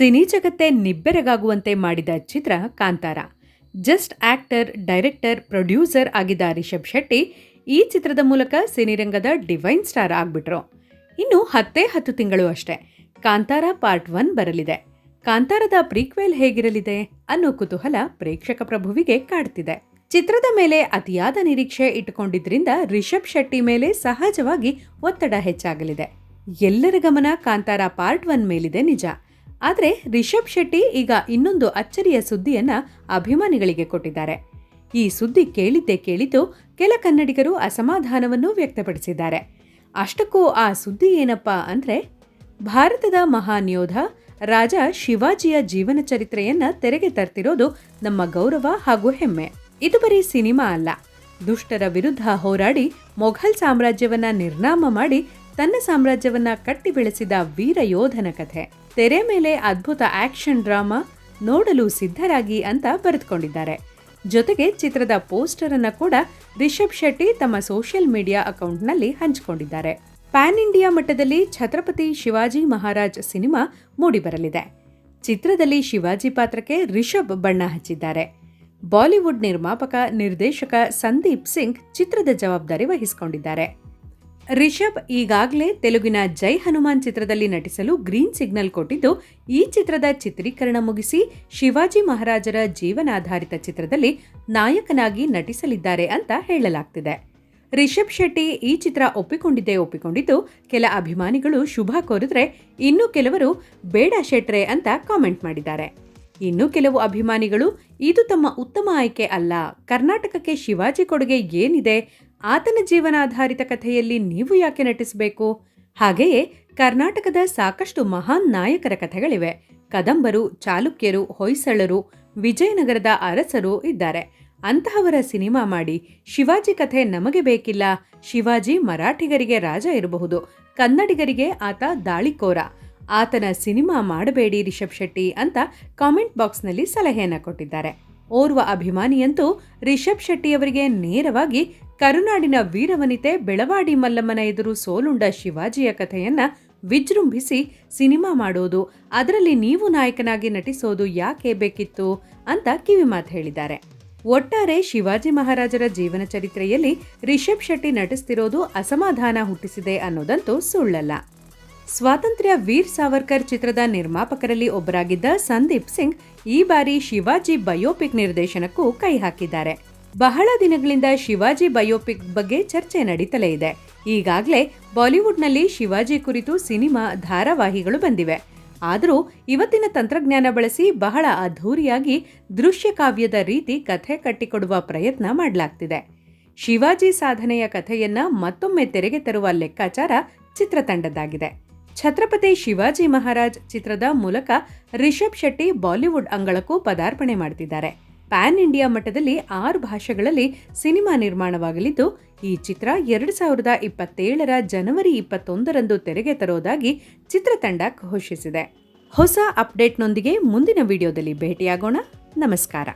Cine ಜಗತ್ತೇ ನಿಬ್ಬೆರಗಾಗುವಂತೆ ಮಾಡಿದ ಚಿತ್ರ Kantara. Just actor, director, producer ಆಗಿದ್ದ ರಿಷಬ್ ಶೆಟ್ಟಿ ಈ ಚಿತ್ರದ ಮೂಲಕ ಸಿನಿರಂಗದ ಡಿವೈನ್ ಸ್ಟಾರ್ ಆಗ್ಬಿಟ್ರು. ಇನ್ನು ಹತ್ತೇ ಹತ್ತು ತಿಂಗಳು ಅಷ್ಟೇ. ಕಾಂತಾರ ಪಾರ್ಟ್ ಒನ್ ಬರಲಿದೆ. ಕಾಂತಾರದ ಪ್ರೀಕ್ವೆಲ್ ಹೇಗಿರಲಿದೆ ಅನ್ನೋ ಕುತೂಹಲ ಪ್ರೇಕ್ಷಕ ಪ್ರಭುವಿಗೆ ಕಾಡ್ತಿದೆ. ಚಿತ್ರದ ಮೇಲೆ ಅತಿಯಾದ ನಿರೀಕ್ಷೆ ಇಟ್ಟುಕೊಂಡಿದ್ರಿಂದ ರಿಷಬ್ ಶೆಟ್ಟಿ ಮೇಲೆ ಸಹಜವಾಗಿ ಒತ್ತಡ ಹೆಚ್ಚಾಗಲಿದೆ. ಎಲ್ಲರ ಗಮನ ಕಾಂತಾರ ಪಾರ್ಟ್ ಒನ್ ಮೇಲಿದೆ ನಿಜ. ಆದರೆ ರಿಷಬ್ ಶೆಟ್ಟಿ ಈಗ ಇನ್ನೊಂದು ಅಚ್ಚರಿಯ ಸುದ್ದಿಯನ್ನ ಅಭಿಮಾನಿಗಳಿಗೆ ಕೊಟ್ಟಿದ್ದಾರೆ. ಈ ಸುದ್ದಿ ಕೇಳಿದ್ದೇ ಕೇಳಿದ್ದು ಕೆಲ ಕನ್ನಡಿಗರು ಅಸಮಾಧಾನವನ್ನು ವ್ಯಕ್ತಪಡಿಸಿದ್ದಾರೆ. ಅಷ್ಟಕ್ಕೂ ಆ ಸುದ್ದಿ ಏನಪ್ಪಾ ಅಂದರೆ, ಭಾರತದ ಮಹಾನ್ ಯೋಧ ರಾಜ ಶಿವಾಜಿಯ ಜೀವನ ಚರಿತ್ರೆಯನ್ನ ತೆರೆಗೆ ತರ್ತಿರೋದು ನಮ್ಮ ಗೌರವ ಹಾಗೂ ಹೆಮ್ಮೆ. ಇದು ಬರೀ ಸಿನಿಮಾ ಅಲ್ಲ. ದುಷ್ಟರ ವಿರುದ್ಧ ಹೋರಾಡಿ ಮೊಘಲ್ ಸಾಮ್ರಾಜ್ಯವನ್ನ ನಿರ್ನಾಮ ಮಾಡಿ ತನ್ನ ಸಾಮ್ರಾಜ್ಯವನ್ನ ಕಟ್ಟಿ ಬೆಳೆಸಿದ ವೀರ ಯೋಧನ ಕಥೆ. ತೆರೆ ಮೇಲೆ ಅದ್ಭುತ ಆಕ್ಷನ್ ಡ್ರಾಮಾ ನೋಡಲು ಸಿದ್ಧರಾಗಿ ಅಂತ ಬರೆದುಕೊಂಡಿದ್ದಾರೆ. ಜೊತೆಗೆ ಚಿತ್ರದ ಪೋಸ್ಟರ್ ಅನ್ನ ಕೂಡ ರಿಷಬ್ ಶೆಟ್ಟಿ ತಮ್ಮ ಸೋಷಿಯಲ್ ಮೀಡಿಯಾ ಅಕೌಂಟ್ನಲ್ಲಿ ಹಂಚಿಕೊಂಡಿದ್ದಾರೆ. ಪ್ಯಾನ್ ಇಂಡಿಯಾ ಮಟ್ಟದಲ್ಲಿ ಛತ್ರಪತಿ ಶಿವಾಜಿ ಮಹಾರಾಜ್ ಸಿನಿಮಾ ಮೂಡಿಬರಲಿದೆ. ಚಿತ್ರದಲ್ಲಿ ಶಿವಾಜಿ ಪಾತ್ರಕ್ಕೆ ರಿಷಬ್ ಬಣ್ಣ ಹಚ್ಚಿದ್ದಾರೆ. ಬಾಲಿವುಡ್ ನಿರ್ಮಾಪಕ ನಿರ್ದೇಶಕ ಸಂದೀಪ್ ಸಿಂಗ್ ಚಿತ್ರದ ಜವಾಬ್ದಾರಿ ವಹಿಸಿಕೊಂಡಿದ್ದಾರೆ. ರಿಷಬ್ ಈಗಾಗಲೇ ತೆಲುಗಿನ ಜೈ ಹನುಮಾನ್ ಚಿತ್ರದಲ್ಲಿ ನಟಿಸಲು ಗ್ರೀನ್ ಸಿಗ್ನಲ್ ಕೊಟ್ಟಿದ್ದು, ಈ ಚಿತ್ರದ ಚಿತ್ರೀಕರಣ ಮುಗಿಸಿ ಶಿವಾಜಿ ಮಹಾರಾಜರ ಜೀವನಾಧಾರಿತ ಚಿತ್ರದಲ್ಲಿ ನಾಯಕನಾಗಿ ನಟಿಸಲಿದ್ದಾರೆ ಅಂತ ಹೇಳಲಾಗ್ತಿದೆ. ರಿಷಬ್ ಶೆಟ್ಟಿ ಈ ಚಿತ್ರ ಒಪ್ಪಿಕೊಂಡಿದ್ದೇ ಒಪ್ಪಿಕೊಂಡಿದ್ದು, ಕೆಲ ಅಭಿಮಾನಿಗಳು ಶುಭ ಕೋರಿದ್ರೆ ಇನ್ನು ಕೆಲವರು ಬೇಡ ಶೆಟ್ರೆ ಅಂತ ಕಾಮೆಂಟ್ ಮಾಡಿದ್ದಾರೆ. ಇನ್ನು ಕೆಲವು ಅಭಿಮಾನಿಗಳು, ಇದು ತಮ್ಮ ಉತ್ತಮ ಆಯ್ಕೆ ಅಲ್ಲ, ಕರ್ನಾಟಕಕ್ಕೆ ಶಿವಾಜಿ ಕೊಡುಗೆ ಏನಿದೆ ಆತನ ಜೀವನಾಧಾರಿತ ಕಥೆಯಲ್ಲಿ ನೀವು ಯಾಕೆ ನಟಿಸಬೇಕು? ಹಾಗೆಯೇ ಕರ್ನಾಟಕದ ಸಾಕಷ್ಟು ಮಹಾನ್ ನಾಯಕರ ಕಥೆಗಳಿವೆ. ಕದಂಬರು, ಚಾಲುಕ್ಯರು, ಹೊಯ್ಸಳರು, ವಿಜಯನಗರದ ಅರಸರು ಇದ್ದಾರೆ. ಅಂತಹವರ ಸಿನಿಮಾ ಮಾಡಿ ಶಿವಾಜಿ ಕಥೆ ನಮಗೆ ಬೇಕಿಲ್ಲ. ಶಿವಾಜಿ ಮರಾಠಿಗರಿಗೆ ರಾಜ ಇರಬಹುದು. ಕನ್ನಡಿಗರಿಗೆ ಆತ ದಾಳಿಕೋರ ಆತನ ಸಿನಿಮಾ ಮಾಡಬೇಡಿ ರಿಷಬ್ ಶೆಟ್ಟಿ ಅಂತ ಕಾಮೆಂಟ್ ಬಾಕ್ಸ್ನಲ್ಲಿ ಸಲಹೆಯನ್ನು ಕೊಟ್ಟಿದ್ದಾರೆ. ಓರ್ವ ಅಭಿಮಾನಿಯಂತೂ ರಿಷಬ್ ಶೆಟ್ಟಿಯವರಿಗೆ ನೇರವಾಗಿ ಕರುನಾಡಿನ ವೀರವನಿತೆ ಬೆಳವಾಡಿ ಮಲ್ಲಮ್ಮನ ಎದುರು ಸೋಲುಂಡ ಶಿವಾಜಿಯ ಕಥೆಯನ್ನ ವಿಜೃಂಭಿಸಿ ಸಿನಿಮಾ ಮಾಡೋದು, ಅದರಲ್ಲಿ ನೀವು ನಾಯಕನಾಗಿ ನಟಿಸೋದು ಯಾಕೆ ಬೇಕಿತ್ತು ಅಂತ ಕಿವಿಮಾತು ಹೇಳಿದ್ದಾರೆ. ಒಟ್ಟಾರೆ ಶಿವಾಜಿ ಮಹಾರಾಜರ ಜೀವನ ಚರಿತ್ರೆಯಲ್ಲಿ ರಿಷಬ್ ಶೆಟ್ಟಿ ನಟಿಸ್ತಿರೋದು ಅಸಮಾಧಾನ ಹುಟ್ಟಿಸಿದೆ ಅನ್ನೋದಂತೂ ಸುಳ್ಳಲ್ಲ. ಸ್ವಾತಂತ್ರ್ಯ ವೀರ್ ಸಾವರ್ಕರ್ ಚಿತ್ರದ ನಿರ್ಮಾಪಕರಲ್ಲಿ ಒಬ್ಬರಾಗಿದ್ದ ಸಂದೀಪ್ ಸಿಂಗ್ ಈ ಬಾರಿ ಶಿವಾಜಿ ಬಯೋಪಿಕ್ ನಿರ್ದೇಶನಕ್ಕೂ ಕೈ ಹಾಕಿದ್ದಾರೆ. ಬಹಳ ದಿನಗಳಿಂದ ಶಿವಾಜಿ ಬಯೋಪಿಕ್ ಬಗ್ಗೆ ಚರ್ಚೆ ನಡೀತಲೇ ಇದೆ. ಈಗಾಗಲೇ ಬಾಲಿವುಡ್ನಲ್ಲಿ ಶಿವಾಜಿ ಕುರಿತು ಸಿನಿಮಾ ಧಾರಾವಾಹಿಗಳು ಬಂದಿವೆ. ಆದರೂ ಇವತ್ತಿನ ತಂತ್ರಜ್ಞಾನ ಬಳಸಿ ಬಹಳ ಅದ್ಧೂರಿಯಾಗಿ ದೃಶ್ಯಕಾವ್ಯದ ರೀತಿ ಕಥೆ ಕಟ್ಟಿಕೊಡುವ ಪ್ರಯತ್ನ ಮಾಡಲಾಗ್ತಿದೆ. ಶಿವಾಜಿ ಸಾಧನೆಯ ಕಥೆಯನ್ನ ಮತ್ತೊಮ್ಮೆ ತೆರೆಗೆ ತರುವ ಲೆಕ್ಕಾಚಾರ ಚಿತ್ರತಂಡದ್ದಾಗಿದೆ. ಛತ್ರಪತಿ ಶಿವಾಜಿ ಮಹಾರಾಜ್ ಚಿತ್ರದ ಮೂಲಕ ರಿಷಬ್ ಶೆಟ್ಟಿ ಬಾಲಿವುಡ್ ಅಂಗಳಕ್ಕೂ ಪದಾರ್ಪಣೆ ಮಾಡ್ತಿದ್ದಾರೆ. ಪ್ಯಾನ್ ಇಂಡಿಯಾ ಮಟ್ಟದಲ್ಲಿ ಆರು ಭಾಷೆಗಳಲ್ಲಿ ಸಿನಿಮಾ ನಿರ್ಮಾಣವಾಗಲಿದ್ದು, ಈ ಚಿತ್ರ ಎರಡು ಸಾವಿರದ ಇಪ್ಪತ್ತೇಳರ ಜನವರಿ ಇಪ್ಪತ್ತೊಂದರಂದು ತೆರೆಗೆ ತರೋದಾಗಿ ಚಿತ್ರತಂಡ ಘೋಷಿಸಿದೆ. ಹೊಸ ಅಪ್ಡೇಟ್ನೊಂದಿಗೆ ಮುಂದಿನ ವಿಡಿಯೋದಲ್ಲಿ ಭೇಟಿಯಾಗೋಣ. ನಮಸ್ಕಾರ.